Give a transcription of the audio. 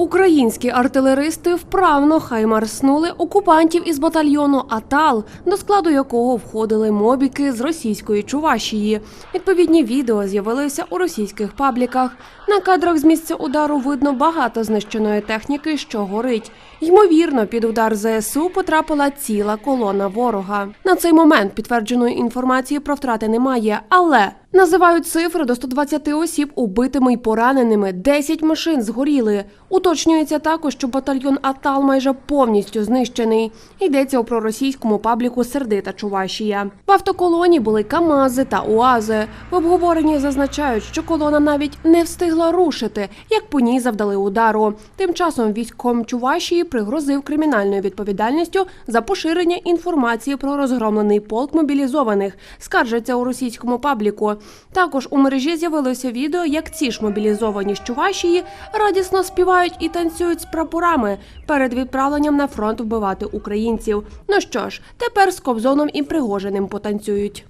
Українські артилеристи вправно хаймарснули окупантів із батальйону Атал, до складу якого входили мобіки з російської Чувашії. Відповідні відео з'явилися у російських пабліках. На кадрах з місця удару видно багато знищеної техніки, що горить. Ймовірно, під удар ЗСУ потрапила ціла колона ворога. На цей момент підтвердженої інформації про втрати немає, але Називають цифри до 120 осіб убитими й пораненими. 10 машин згоріли. Уточнюється також, що батальйон Атал майже повністю знищений. Йдеться у проросійському пабліку Сердита Чувашія. В автоколоні були Камази та УАЗи. В обговоренні зазначають, що колона навіть не встигла рушити, як по ній завдали удару. Тим часом військом Чувашії пригрозив кримінальною відповідальністю за поширення інформації про розгромлений полк мобілізованих. Скаржаться у російському пабліку. Також у мережі з'явилося відео, як ці ж мобілізовані з Чувашії радісно співають і танцюють з прапорами перед відправленням на фронт вбивати українців. Ну що ж, тепер з Кобзоном і Пригожиним потанцюють.